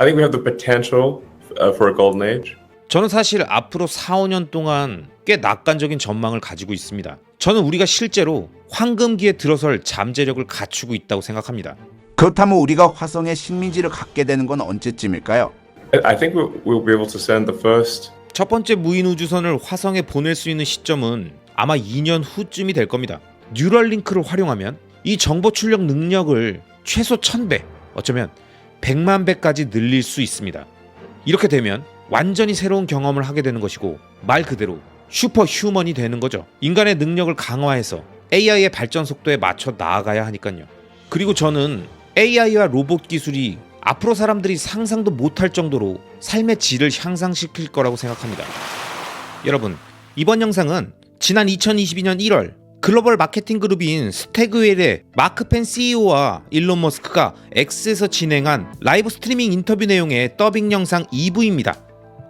I think we have the potential uh, for a golden age. 저는 사실 앞으로 4, 5년 동안 꽤 낙관적인 전망을 가지고 있습니다. 저는 우리가 실제로 황금기에 들어설 잠재력을 갖추고 있다고 생각합니다. 그렇다면 우리가 화성에 식민지를 갖게 되는 건 언제쯤일까요? I- I think we'll, we'll be able to send the first 첫 번째 무인 우주선을 화성에 보낼 수 있는 시점은 아마 2년 후쯤이 될 겁니다. 뉴럴링크를 활용하면 이 정보 출력 능력을 최소 1000배, 어쩌면 100만 배까지 늘릴 수 있습니다. 이렇게 되면 완전히 새로운 경험을 하게 되는 것이고 말 그대로 슈퍼 휴먼이 되는 거죠. 인간의 능력을 강화해서 AI의 발전 속도에 맞춰 나아가야 하니까요. 그리고 저는 AI와 로봇 기술이 앞으로 사람들이 상상도 못할 정도로 삶의 질을 향상시킬 거라고 생각합니다. 여러분, 이번 영상은 지난 2022년 1월 글로벌 마케팅 그룹인 스태그웰의 마크 펜 CEO와 일론 머스크가 X에서 진행한 라이브 스트리밍 인터뷰 내용의 더빙 영상 2부입니다.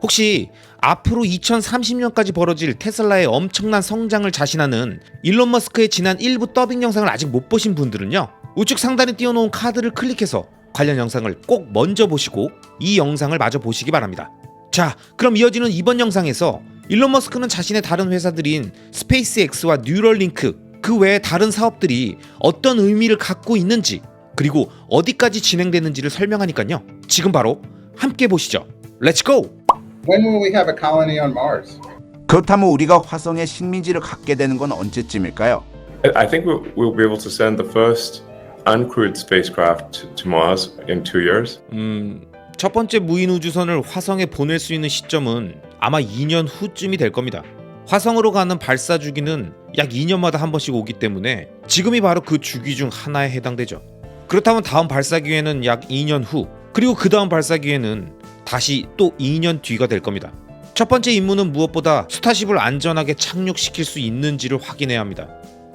혹시 앞으로 2030년까지 벌어질 테슬라의 엄청난 성장을 자신하는 일론 머스크의 지난 1부 더빙 영상을 아직 못 보신 분들은요. 우측 상단에 띄워놓은 카드를 클릭해서 관련 영상을 꼭 먼저 보시고 이 영상을 마저 보시기 바랍니다. 자, 그럼 이어지는 이번 영상에서 일론 머스크는 자신의 다른 회사들인 스페이스X와 뉴럴링크 그 외에 다른 사업들이 어떤 의미를 갖고 있는지 그리고 어디까지 진행되는지를 설명하니까요. 지금 바로 함께 보시죠. 렛츠 고! When will we have a colony on Mars? 그렇다면 우리가 화성에 식민지를 갖게 되는 건 언제쯤일까요? I- think we'll, we'll be able to send the first uncrewed spacecraft to, to Mars in two years. 음, 첫 번째 무인 우주선을 화성에 보낼 수 있는 시점은 아마 2년 후쯤이 될 겁니다. 화성으로 가는 발사 주기는 약 2년마다 한 번씩 오기 때문에 지금이 바로 그 주기 중 하나에 해당되죠. 그렇다면 다음 발사 기회는 약 2년 후, 그리고 그 다음 발사 기회는 다시 또 2년 뒤가 될 겁니다. 첫 번째 임무는 무엇보다 스타쉽을 안전하게 착륙시킬 수 있는지를 확인해야 합니다.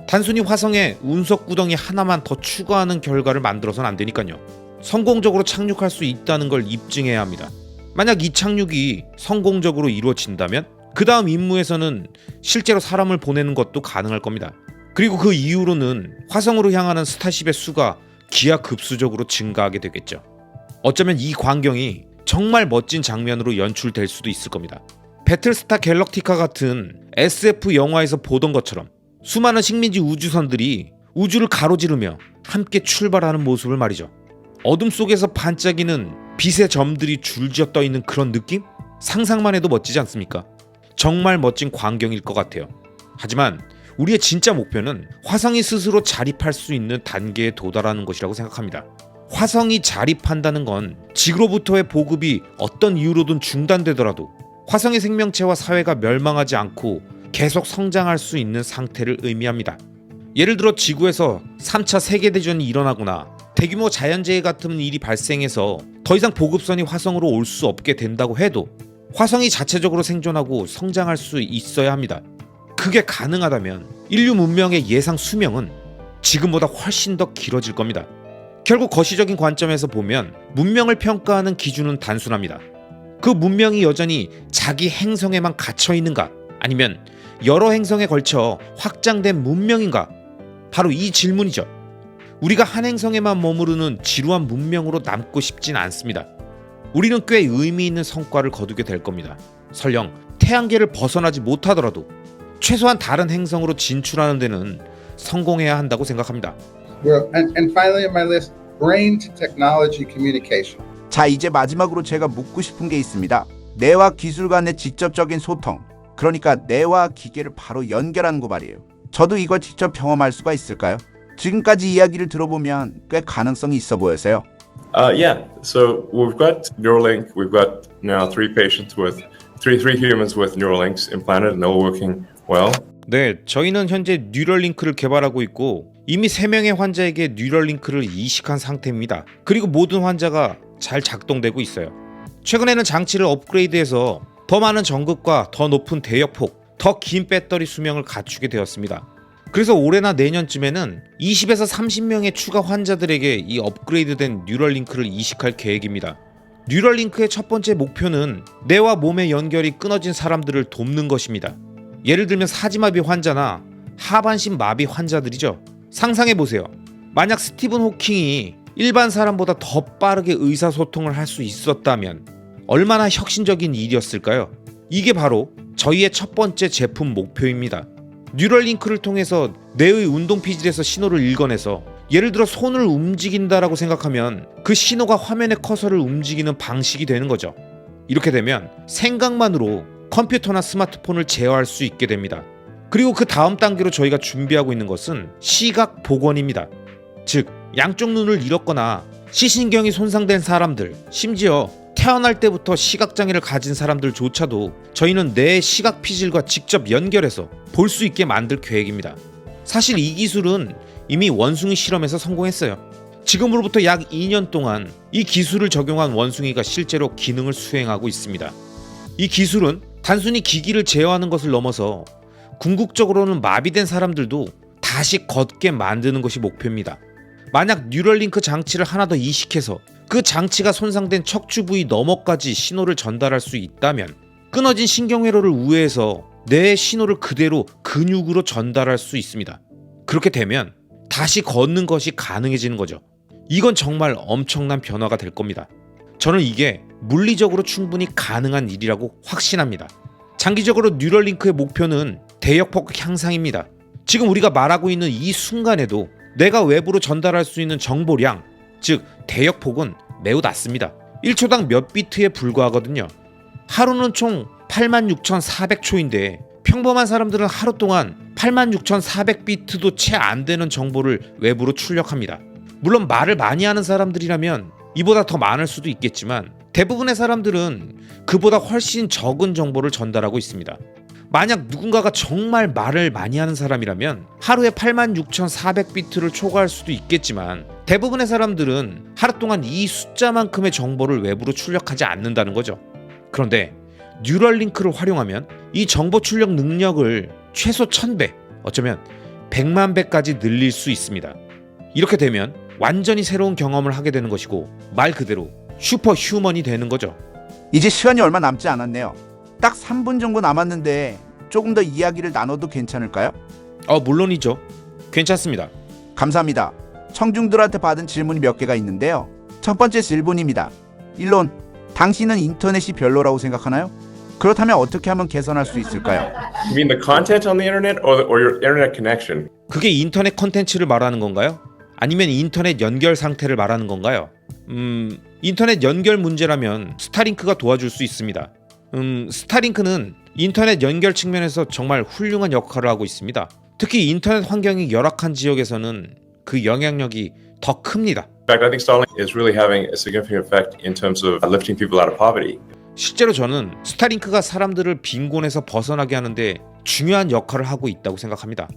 단순히 화성에 운석 구덩이 하나만 더 추가하는 결과를 만들어서는 안 되니까요. 성공적으로 착륙할 수 있다는 걸 입증해야 합니다. 만약 이 착륙이 성공적으로 이루어진다면 그 다음 임무에서는 실제로 사람을 보내는 것도 가능할 겁니다. 그리고 그 이후로는 화성으로 향하는 스타쉽의 수가 기하급수적으로 증가하게 되겠죠. 어쩌면 이 광경이 정말 멋진 장면으로 연출될 수도 있을 겁니다. 배틀스타 갤럭티카 같은 SF 영화에서 보던 것처럼 수많은 식민지 우주선들이 우주를 가로지르며 함께 출발하는 모습을 말이죠. 어둠 속에서 반짝이는 빛의 점들이 줄지어 떠 있는 그런 느낌? 상상만 해도 멋지지 않습니까? 정말 멋진 광경일 것 같아요. 하지만 우리의 진짜 목표는 화성이 스스로 자립할 수 있는 단계에 도달하는 것이라고 생각합니다. 화성이 자립한다는 건 지구로부터의 보급이 어떤 이유로든 중단되더라도 화성의 생명체와 사회가 멸망하지 않고 계속 성장할 수 있는 상태를 의미합니다. 예를 들어 지구에서 3차 세계대전이 일어나거나 대규모 자연재해 같은 일이 발생해서 더 이상 보급선이 화성으로 올 수 없게 된다고 해도 화성이 자체적으로 생존하고 성장할 수 있어야 합니다. 그게 가능하다면 인류 문명의 예상 수명은 지금보다 훨씬 더 길어질 겁니다. 결국 거시적인 관점에서 보면 문명을 평가하는 기준은 단순합니다. 그 문명이 여전히 자기 행성에만 갇혀 있는가 아니면 여러 행성에 걸쳐 확장된 문명인가 바로 이 질문이죠. 우리가 한 행성에만 머무르는 지루한 문명으로 남고 싶진 않습니다. 우리는 꽤 의미 있는 성과를 거두게 될 겁니다. 설령 태양계를 벗어나지 못하더라도 최소한 다른 행성으로 진출하는 데는 성공해야 한다고 생각합니다. Well, and, and finally on my list, brain to technology communication. 자, 이제 마지막으로 제가 묻고 싶은 게 있습니다. 뇌와 기술 간의 직접적인 소통. 그러니까 뇌와 기계를 바로 연결하는 거 말이에요. 저도 이걸 직접 경험할 수가 있을까요? 지금까지 이야기를 들어보면 꽤 가능성이 있어 보여서요. Uh, yeah. So we've got Neuralink. We've got now three patients with three three humans with Neuralinks implanted, and all working well. 네, 저희는 현재 뉴럴링크를 개발하고 있고 이미 3명의 환자에게 뉴럴링크를 이식한 상태입니다. 그리고 모든 환자가 잘 작동되고 있어요. 최근에는 장치를 업그레이드해서 더 많은 전극과 더 높은 대역폭, 더 긴 배터리 수명을 갖추게 되었습니다. 그래서 올해나 내년쯤에는 20에서 30명의 추가 환자들에게 이 업그레이드된 뉴럴링크를 이식할 계획입니다. 뉴럴링크의 첫 번째 목표는 뇌와 몸의 연결이 끊어진 사람들을 돕는 것입니다. 예를 들면 사지마비 환자나 하반신 마비 환자들이죠. 상상해 보세요. 만약 스티븐 호킹이 일반 사람보다 더 빠르게 의사소통을 할 수 있었다면 얼마나 혁신적인 일이었을까요? 이게 바로 저희의 첫 번째 제품 목표입니다. 뉴럴링크를 통해서 뇌의 운동 피질에서 신호를 읽어내서 예를 들어 손을 움직인다라고 생각하면 그 신호가 화면의 커서를 움직이는 방식이 되는 거죠. 이렇게 되면 생각만으로 컴퓨터나 스마트폰을 제어할 수 있게 됩니다. 그리고 그 다음 단계로 저희가 준비하고 있는 것은 시각 복원입니다. 즉, 양쪽 눈을 잃었거나 시신경이 손상된 사람들, 심지어 태어날 때부터 시각장애를 가진 사람들조차도 저희는 내 시각 피질과 직접 연결해서 볼 수 있게 만들 계획입니다. 사실 이 기술은 이미 원숭이 실험에서 성공했어요. 지금으로부터 약 2년 동안 이 기술을 적용한 원숭이가 실제로 기능을 수행하고 있습니다. 이 기술은 단순히 기기를 제어하는 것을 넘어서 궁극적으로는 마비된 사람들도 다시 걷게 만드는 것이 목표입니다. 만약 뉴럴링크 장치를 하나 더 이식해서 그 장치가 손상된 척추 부위 너머까지 신호를 전달할 수 있다면 끊어진 신경회로를 우회해서 뇌의 신호를 그대로 근육으로 전달할 수 있습니다. 그렇게 되면 다시 걷는 것이 가능해지는 거죠. 이건 정말 엄청난 변화가 될 겁니다. 저는 이게 물리적으로 충분히 가능한 일이라고 확신합니다. 장기적으로 뉴럴링크의 목표는 대역폭 향상입니다. 지금 우리가 말하고 있는 이 순간에도 내가 외부로 전달할 수 있는 정보량, 즉 대역폭은 매우 낮습니다. 1초당 몇 비트에 불과하거든요. 하루는 총 86,400초인데 평범한 사람들은 하루 동안 86,400비트도 채 안 되는 정보를 외부로 출력합니다. 물론 말을 많이 하는 사람들이라면 이보다 더 많을 수도 있겠지만 대부분의 사람들은 그보다 훨씬 적은 정보를 전달하고 있습니다. 만약 누군가가 정말 말을 많이 하는 사람이라면 하루에 86,400비트를 초과할 수도 있겠지만 대부분의 사람들은 하루 동안 이 숫자만큼의 정보를 외부로 출력하지 않는다는 거죠. 그런데 뉴럴링크를 활용하면 이 정보 출력 능력을 최소 1000배, 어쩌면 100만 배까지 늘릴 수 있습니다. 이렇게 되면 완전히 새로운 경험을 하게 되는 것이고 말 그대로 슈퍼 휴먼이 되는 거죠. 이제 시간이 얼마 남지 않았네요. 딱 3분 정도 남았는데 조금 더 이야기를 나눠도 괜찮을까요? 어 물론이죠. 괜찮습니다. 감사합니다. 청중들한테 받은 질문이 몇 개가 있는데요. 첫 번째 질문입니다. 1론, 당신은 인터넷이 별로라고 생각하나요? 그렇다면 어떻게 하면 개선할 수 있을까요? You mean the content on the internet or, the, or your internet connection? 그게 인터넷 컨텐츠를 말하는 건가요? 아니면 인터넷 연결 상태를 말하는 건가요? 음, 인터넷 연결 문제라면 스타링크가 도와줄 수 있습니다. 음, 스타링크는 인터넷 연결 측면에서 정말 훌륭한 역할을 하고 있습니다. 특히 인터넷 환경이 열악한 지역에서는 그 영향력이 더 큽니다. In fact, I think Starlink is really having a significant effect in terms of lifting people out of poverty. 실제로 저는 스타링크가 사람들을 빈곤에서 벗어나게 하는데 중요한 역할을 하고 있다고 생각합니다.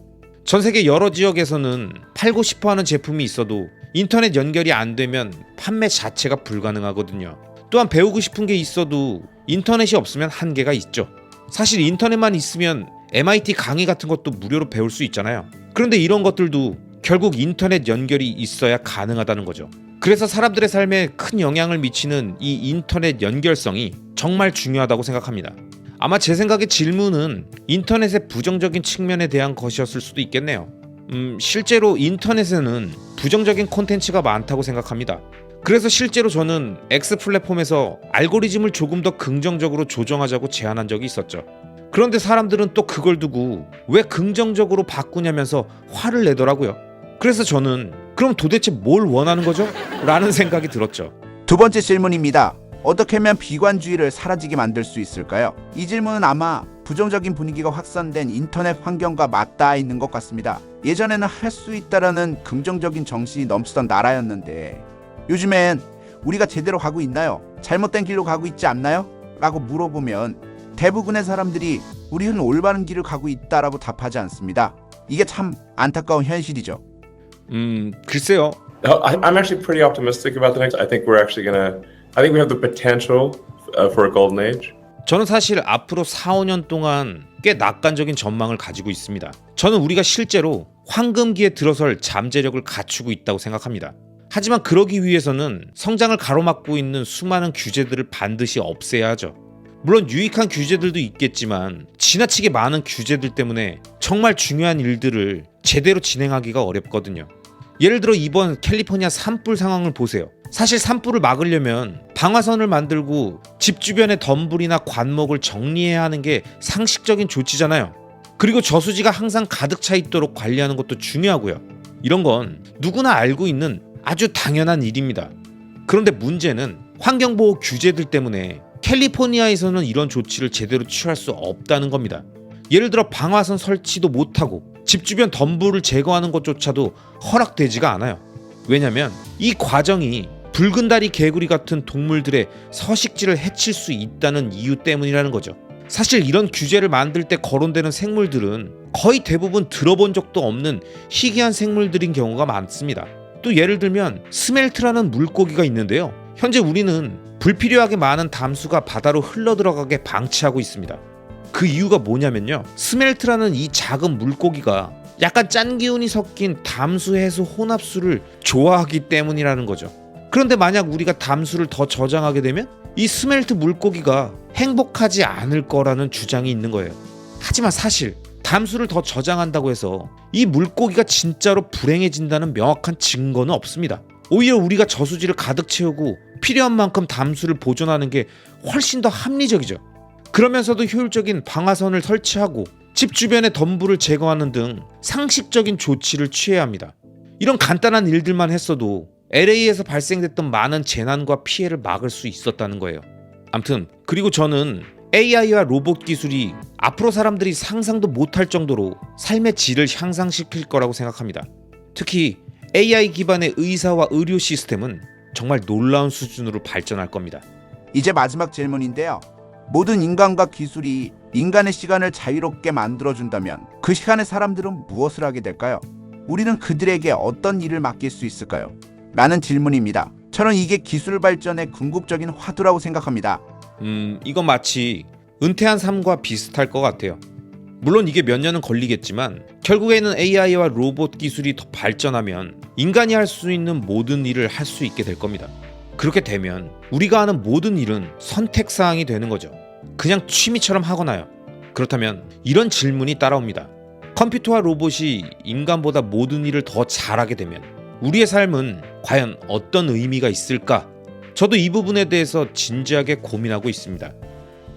전 세계 여러 지역에서는 팔고 싶어 하는 제품이 있어도 인터넷 연결이 안 되면 판매 자체가 불가능하거든요. 또한 배우고 싶은 게 있어도 인터넷이 없으면 한계가 있죠. 사실 인터넷만 있으면 MIT 강의 같은 것도 무료로 배울 수 있잖아요. 그런데 이런 것들도 결국 인터넷 연결이 있어야 가능하다는 거죠. 그래서 사람들의 삶에 큰 영향을 미치는 이 인터넷 연결성이 정말 중요하다고 생각합니다. 아마 제 생각에 질문은 인터넷의 부정적인 측면에 대한 것이었을 수도 있겠네요. 음, 실제로 인터넷에는 부정적인 콘텐츠가 많다고 생각합니다. 그래서 실제로 저는 X 플랫폼에서 알고리즘을 조금 더 긍정적으로 조정하자고 제안한 적이 있었죠. 그런데 사람들은 또 그걸 두고 왜 긍정적으로 바꾸냐면서 화를 내더라고요. 그래서 저는 그럼 도대체 뭘 원하는 거죠? 라는 생각이 들었죠. 두 번째 질문입니다. 어떻게 하면 비관주의를 사라지게 만들 수 있을까요? 이 질문은 아마 부정적인 분위기가 확산된 인터넷 환경과 맞닿아 있는 것 같습니다. 예전에는 할 수 있다라는 긍정적인 정신이 넘치던 나라였는데 요즘엔 우리가 제대로 가고 있나요? 잘못된 길로 가고 있지 않나요? 라고 물어보면 대부분의 사람들이 우리는 올바른 길을 가고 있다라고 답하지 않습니다. 이게 참 안타까운 현실이죠. 음, 글쎄요. I, I'm actually pretty optimistic about the next. I think we're actually gonna. I think we have the potential uh, for a golden age. 저는 사실 앞으로 4, 5년 동안 꽤 낙관적인 전망을 가지고 있습니다. 저는 우리가 실제로 황금기에 들어설 잠재력을 갖추고 있다고 생각합니다. 하지만 그러기 위해서는 성장을 가로막고 있는 수많은 규제들을 반드시 없애야 하죠. 물론 유익한 규제들도 있겠지만 지나치게 많은 규제들 때문에 정말 중요한 일들을 제대로 진행하기가 어렵거든요. 예를 들어 이번 캘리포니아 산불 상황을 보세요. 사실 산불을 막으려면 방화선을 만들고 집 주변의 덤불이나 관목을 정리해야 하는 게 상식적인 조치잖아요. 그리고 저수지가 항상 가득 차 있도록 관리하는 것도 중요하고요. 이런 건 누구나 알고 있는 아주 당연한 일입니다. 그런데 문제는 환경보호 규제들 때문에 캘리포니아에서는 이런 조치를 제대로 취할 수 없다는 겁니다. 예를 들어 방화선 설치도 못하고 집 주변 덤불을 제거하는 것조차도 허락되지가 않아요. 왜냐면 이 과정이 붉은 다리 개구리 같은 동물들의 서식지를 해칠 수 있다는 이유 때문이라는 거죠. 사실 이런 규제를 만들 때 거론되는 생물들은 거의 대부분 들어본 적도 없는 희귀한 생물들인 경우가 많습니다. 또 예를 들면 스멜트라는 물고기가 있는데요. 현재 우리는 불필요하게 많은 담수가 바다로 흘러들어가게 방치하고 있습니다. 그 이유가 뭐냐면요. 스멜트라는 이 작은 물고기가 약간 짠 기운이 섞인 담수 해수 혼합수를 좋아하기 때문이라는 거죠. 그런데 만약 우리가 담수를 더 저장하게 되면 이 스멜트 물고기가 행복하지 않을 거라는 주장이 있는 거예요. 하지만 사실 담수를 더 저장한다고 해서 이 물고기가 진짜로 불행해진다는 명확한 증거는 없습니다. 오히려 우리가 저수지를 가득 채우고 필요한 만큼 담수를 보존하는 게 훨씬 더 합리적이죠. 그러면서도 효율적인 방화선을 설치하고 집 주변의 덤불을 제거하는 등 상식적인 조치를 취해야 합니다. 이런 간단한 일들만 했어도 LA에서 발생됐던 많은 재난과 피해를 막을 수 있었다는 거예요. 암튼 그리고 저는 AI와 로봇 기술이 앞으로 사람들이 상상도 못할 정도로 삶의 질을 향상시킬 거라고 생각합니다. 특히 AI 기반의 의사와 의료 시스템은 정말 놀라운 수준으로 발전할 겁니다. 이제 마지막 질문인데요. 모든 인간과 기술이 인간의 시간을 자유롭게 만들어준다면 그 시간에 사람들은 무엇을 하게 될까요? 우리는 그들에게 어떤 일을 맡길 수 있을까요? 라는 질문입니다. 저는 이게 기술 발전의 궁극적인 화두라고 생각합니다. 음, 이건 마치 은퇴한 삶과 비슷할 것 같아요. 물론 이게 몇 년은 걸리겠지만 결국에는 AI와 로봇 기술이 더 발전하면 인간이 할 수 있는 모든 일을 할 수 있게 될 겁니다. 그렇게 되면 우리가 하는 모든 일은 선택 사항이 되는 거죠. 그냥 취미처럼 하거나요. 그렇다면 이런 질문이 따라옵니다. 컴퓨터와 로봇이 인간보다 모든 일을 더 잘하게 되면 우리의 삶은 과연 어떤 의미가 있을까? 저도 이 부분에 대해서 진지하게 고민하고 있습니다.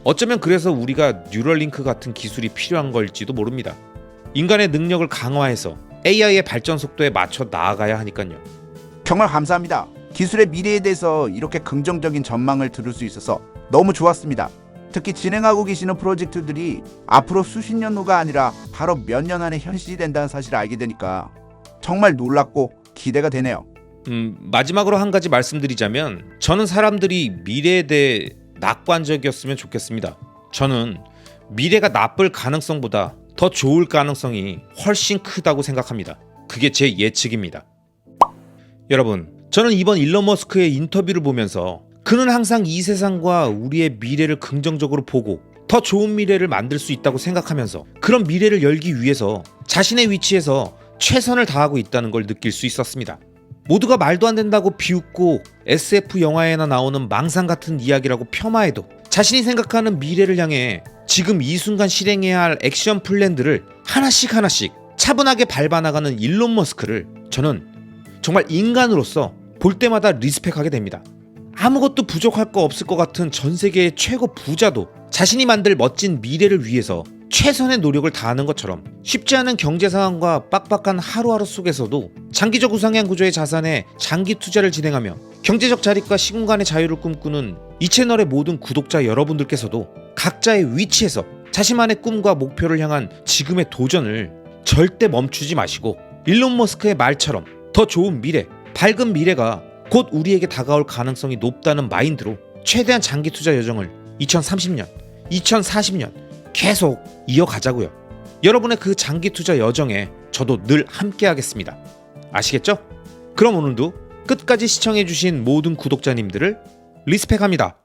어쩌면 그래서 우리가 뉴럴링크 같은 기술이 필요한 걸지도 모릅니다. 인간의 능력을 강화해서 AI의 발전 속도에 맞춰 나아가야 하니까요. 정말 감사합니다. 기술의 미래에 대해서 이렇게 긍정적인 전망을 들을 수 있어서 너무 좋았습니다. 특히 진행하고 계시는 프로젝트들이 앞으로 수십 년 후가 아니라 바로 몇 년 안에 현실이 된다는 사실을 알게 되니까 정말 놀랍고 기대가 되네요. 음, 마지막으로 한 가지 말씀드리자면 저는 사람들이 미래에 대해 낙관적이었으면 좋겠습니다. 저는 미래가 나쁠 가능성보다 더 좋을 가능성이 훨씬 크다고 생각합니다. 그게 제 예측입니다. 여러분, 저는 이번 일론 머스크의 인터뷰를 보면서 그는 항상 이 세상과 우리의 미래를 긍정적으로 보고 더 좋은 미래를 만들 수 있다고 생각하면서 그런 미래를 열기 위해서 자신의 위치에서 최선을 다하고 있다는 걸 느낄 수 있었습니다. 모두가 말도 안 된다고 비웃고 SF 영화에나 나오는 망상 같은 이야기라고 폄하해도 자신이 생각하는 미래를 향해 지금 이 순간 실행해야 할 액션 플랜들을 하나씩 하나씩 차분하게 밟아나가는 일론 머스크를 저는 정말 인간으로서 볼 때마다 리스펙하게 됩니다. 아무것도 부족할 거 없을 것 같은 전 세계의 최고 부자도 자신이 만들 멋진 미래를 위해서 최선의 노력을 다하는 것처럼 쉽지 않은 경제 상황과 빡빡한 하루하루 속에서도 장기적 우상향 구조의 자산에 장기 투자를 진행하며 경제적 자립과 시공간의 자유를 꿈꾸는 이 채널의 모든 구독자 여러분들께서도 각자의 위치에서 자신만의 꿈과 목표를 향한 지금의 도전을 절대 멈추지 마시고 일론 머스크의 말처럼 더 좋은 미래, 밝은 미래가 곧 우리에게 다가올 가능성이 높다는 마인드로 최대한 장기 투자 여정을 2030년, 2040년 계속 이어가자고요. 여러분의 그 장기 투자 여정에 저도 늘 함께하겠습니다. 아시겠죠? 그럼 오늘도 끝까지 시청해주신 모든 구독자님들을 리스펙합니다.